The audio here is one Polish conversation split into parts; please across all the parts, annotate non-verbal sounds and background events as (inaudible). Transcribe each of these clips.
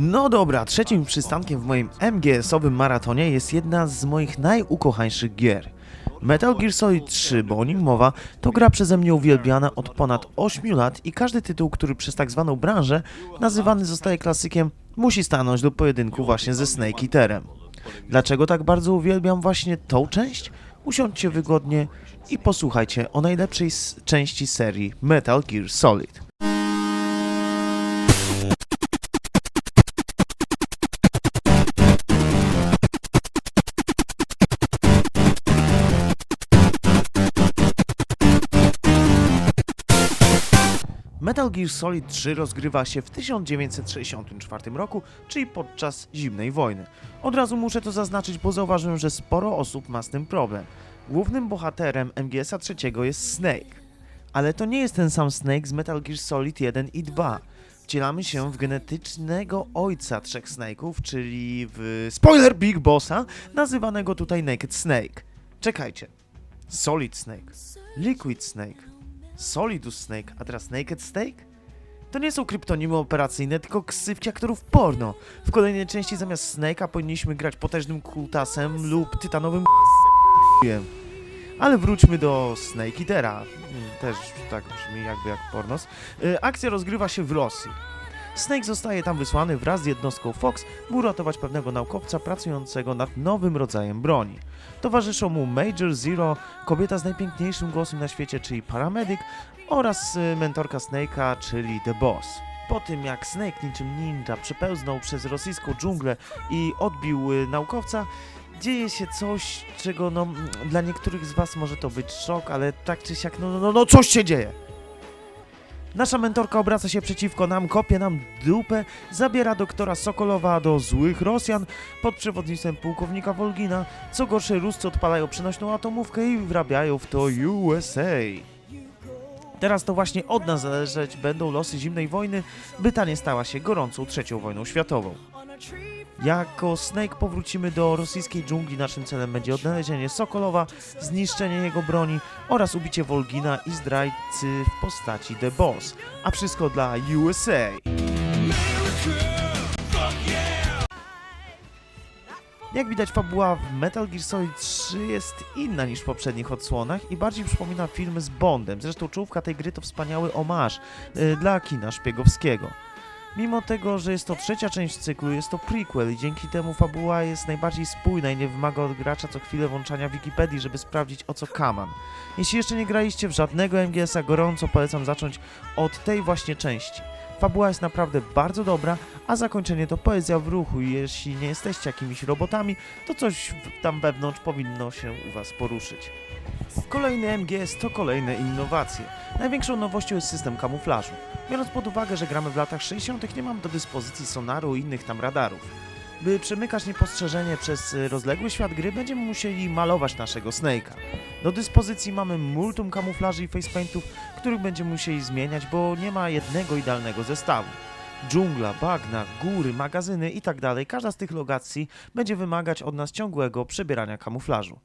No dobra, trzecim przystankiem w moim MGS-owym maratonie jest jedna z moich najukochańszych gier. Metal Gear Solid 3, bo o nim mowa, to gra przeze mnie uwielbiana od ponad 8 lat i każdy tytuł, który przez tak zwaną branżę nazywany zostaje klasykiem, musi stanąć do pojedynku właśnie ze Snake Eaterem. Dlaczego tak bardzo uwielbiam właśnie tą część? Usiądźcie wygodnie i posłuchajcie o najlepszej części serii Metal Gear Solid. Metal Gear Solid 3 rozgrywa się w 1964 roku, czyli podczas zimnej wojny. Od razu muszę to zaznaczyć, bo zauważyłem, że sporo osób ma z tym problem. Głównym bohaterem MGS-a trzeciego jest Snake. Ale to nie jest ten sam Snake z Metal Gear Solid 1 i 2. Wcielamy się w genetycznego ojca trzech Snake'ów, czyli w spoiler Big Bossa, nazywanego tutaj Naked Snake. Czekajcie. Solid Snake, Liquid Snake, Solidus Snake, a teraz Naked Snake? To nie są kryptonimy operacyjne, tylko ksywki aktorów porno. W kolejnej części zamiast Snake'a powinniśmy grać potężnym kutasem lub tytanowym. Ale wróćmy do Snake Eatera. Mm, Też tak brzmi jakby jak pornos. Y, Akcja rozgrywa się w Rosji. Snake zostaje tam wysłany wraz z jednostką Fox, by uratować pewnego naukowca pracującego nad nowym rodzajem broni. Towarzyszą mu Major Zero, kobieta z najpiękniejszym głosem na świecie, czyli paramedic, oraz y, mentorka Snake'a, czyli The Boss. Po tym jak Snake niczym ninja przepełznął przez rosyjską dżunglę i odbił y, naukowca, dzieje się coś, czego no, dla niektórych z was może to być szok, ale tak czy siak, no, no, no, no coś się dzieje. Nasza mentorka obraca się przeciwko nam, kopie nam dupę, zabiera doktora Sokolowa do złych Rosjan pod przewodnictwem pułkownika Wolgina. Co gorsze, Ruscy odpalają przenośną atomówkę i wrabiają w to USA. Teraz to właśnie od nas zależeć będą losy zimnej wojny, by ta nie stała się gorącą trzecią wojną światową. Jako Snake powrócimy do rosyjskiej dżungli. Naszym celem będzie odnalezienie Sokolowa, zniszczenie jego broni oraz ubicie Wolgina i zdrajcy w postaci The Boss. A wszystko dla USA. Jak widać, fabuła w Metal Gear Solid 3 jest inna niż w poprzednich odsłonach i bardziej przypomina filmy z Bondem. Zresztą czołówka tej gry to wspaniały omarz y, dla kina szpiegowskiego. Mimo tego, że jest to trzecia część cyklu, jest to prequel i dzięki temu fabuła jest najbardziej spójna i nie wymaga od gracza co chwilę włączania Wikipedii, żeby sprawdzić o co kaman. Jeśli jeszcze nie graliście w żadnego MGS-a, gorąco polecam zacząć od tej właśnie części. Fabuła jest naprawdę bardzo dobra, a zakończenie to poezja w ruchu jeśli nie jesteście jakimiś robotami, to coś tam wewnątrz powinno się u Was poruszyć. Kolejny MGS to kolejne innowacje. Największą nowością jest system kamuflażu. Biorąc pod uwagę, że gramy w latach 60., nie mam do dyspozycji sonaru i innych tam radarów. By przemykać niepostrzeżenie przez y, rozległy świat gry, będziemy musieli malować naszego Snake'a. Do dyspozycji mamy multum kamuflaży i facepaintów, których będziemy musieli zmieniać, bo nie ma jednego idealnego zestawu. Dżungla, bagna, góry, magazyny itd. Każda z tych lokacji będzie wymagać od nas ciągłego przebierania kamuflażu.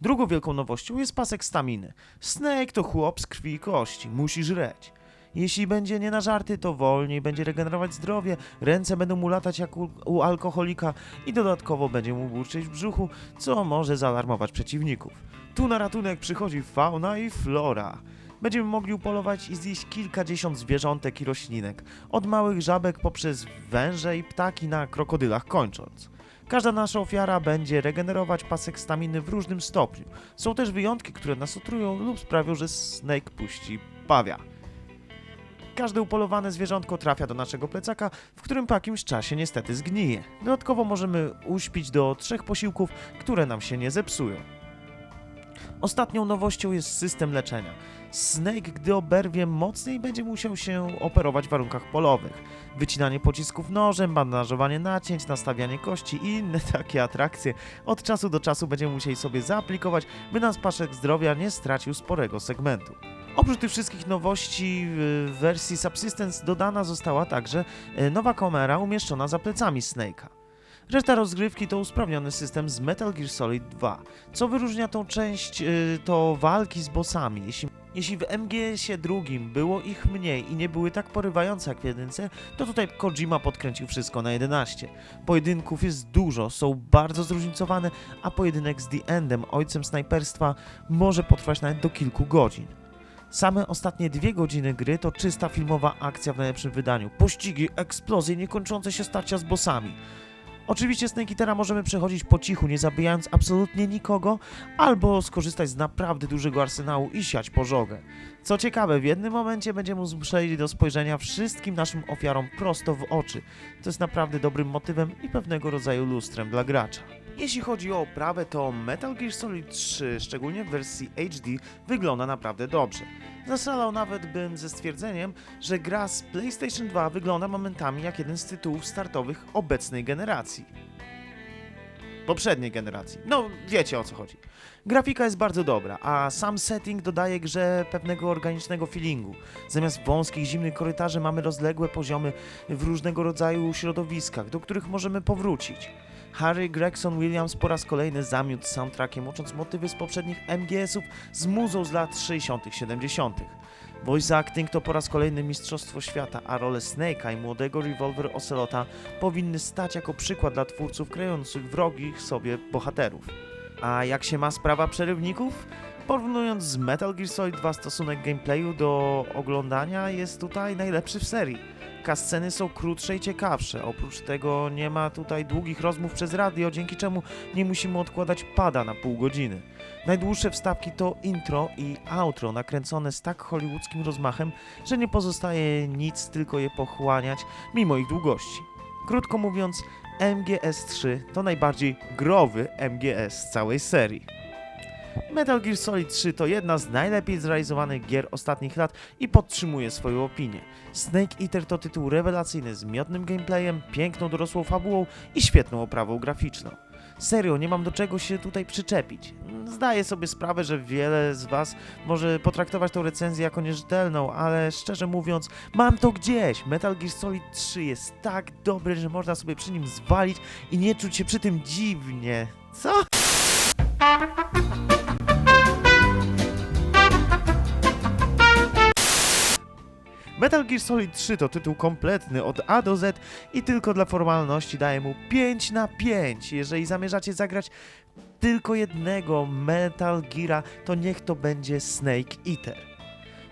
Drugą wielką nowością jest pasek staminy. Snake to chłop z krwi i kości, musi żreć. Jeśli będzie nie na żarty, to wolniej będzie regenerować zdrowie, ręce będą mu latać jak u, u alkoholika i dodatkowo będzie mu burczyć w brzuchu, co może zaalarmować przeciwników. Tu na ratunek przychodzi fauna i flora. Będziemy mogli upolować i zjeść kilkadziesiąt zwierzątek i roślinek, od małych żabek poprzez węże i ptaki na krokodylach kończąc. Każda nasza ofiara będzie regenerować pasek staminy w różnym stopniu. Są też wyjątki, które nas otrują lub sprawią, że Snake puści pawia. Każde upolowane zwierzątko trafia do naszego plecaka, w którym po jakimś czasie niestety zgnije. Dodatkowo możemy uśpić do trzech posiłków, które nam się nie zepsują. Ostatnią nowością jest system leczenia. Snake, gdy oberwie mocniej, będzie musiał się operować w warunkach polowych. Wycinanie pocisków nożem, bandażowanie nacięć, nastawianie kości i inne (laughs) takie atrakcje od czasu do czasu będziemy musieli sobie zaaplikować, by nasz paszek zdrowia nie stracił sporego segmentu. Oprócz tych wszystkich nowości w wersji Subsistence dodana została także e, nowa kamera umieszczona za plecami Snake'a. Reszta rozgrywki to usprawniony system z Metal Gear Solid 2. Co wyróżnia tą część, y, to walki z bossami. Jeśli Jeśli w MGS-ie drugim było ich mniej i nie były tak porywające jak w jedynce, to tutaj Kojima podkręcił wszystko na 11. Pojedynków jest dużo, są bardzo zróżnicowane, a pojedynek z The Endem, ojcem snajperstwa, może potrwać nawet do kilku godzin. Same ostatnie dwie godziny gry to czysta filmowa akcja w najlepszym wydaniu. Pościgi, eksplozje, niekończące się starcia z bossami. Oczywiście Snake Eatera możemy przechodzić po cichu, nie zabijając absolutnie nikogo, albo skorzystać z naprawdę dużego arsenału i siać pożogę. Co ciekawe, w jednym momencie będziemy zmuszeni do spojrzenia wszystkim naszym ofiarom prosto w oczy. To jest naprawdę dobrym motywem i pewnego rodzaju lustrem dla gracza. Jeśli chodzi o oprawę, to Metal Gear Solid 3, szczególnie w wersji HD, wygląda naprawdę dobrze. Zaszalał nawet bym ze stwierdzeniem, że gra z PlayStation 2 wygląda momentami jak jeden z tytułów startowych obecnej generacji. Poprzedniej generacji. No, wiecie o co chodzi. Grafika jest bardzo dobra, a sam setting dodaje grze pewnego organicznego feelingu. Zamiast wąskich, zimnych korytarzy mamy rozległe poziomy w różnego rodzaju środowiskach, do których możemy powrócić. Harry Gregson Williams po raz kolejny zamiótł soundtrackiem, łącząc motywy z poprzednich MGS-ów z muzą z lat 60., 70. Voice acting to po raz kolejny Mistrzostwo Świata, a rolę Snake'a i młodego Revolver Ocelota powinny stać jako przykład dla twórców kreujących wrogich sobie bohaterów. A jak się ma sprawa przerywników? Porównując z Metal Gear Solid 2 stosunek gameplayu do oglądania jest tutaj najlepszy w serii. Kasceny są krótsze i ciekawsze. Oprócz tego nie ma tutaj długich rozmów przez radio, dzięki czemu nie musimy odkładać pada na pół godziny. Najdłuższe wstawki to intro i outro, nakręcone z tak hollywoodzkim rozmachem, że nie pozostaje nic, tylko je pochłaniać, mimo ich długości. Krótko mówiąc, MGS3 to najbardziej growy MGS całej serii. Metal Gear Solid 3 to jedna z najlepiej zrealizowanych gier ostatnich lat i podtrzymuje swoją opinię. Snake Eater to tytuł rewelacyjny z miodnym gameplayem, piękną dorosłą fabułą i świetną oprawą graficzną. Serio, nie mam do czego się tutaj przyczepić. Zdaję sobie sprawę, że wiele z Was może potraktować tę recenzję jako nierzetelną, ale szczerze mówiąc, mam to gdzieś. Metal Gear Solid 3 jest tak dobry, że można sobie przy nim zwalić i nie czuć się przy tym dziwnie. Co? Metal Gear Solid 3 to tytuł kompletny od A do Z i tylko dla formalności daję mu 5 na 5. Jeżeli zamierzacie zagrać tylko jednego Metal Geara, to niech to będzie Snake Eater.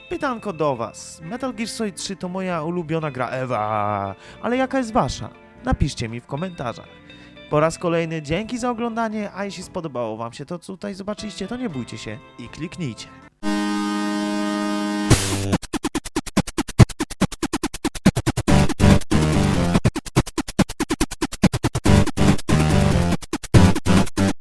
Pytanko do Was. Metal Gear Solid 3 to moja ulubiona gra Ewa, ale jaka jest Wasza? Napiszcie mi w komentarzach. Po raz kolejny dzięki za oglądanie, a jeśli spodobało Wam się to, co tutaj zobaczyliście, to nie bójcie się i kliknijcie.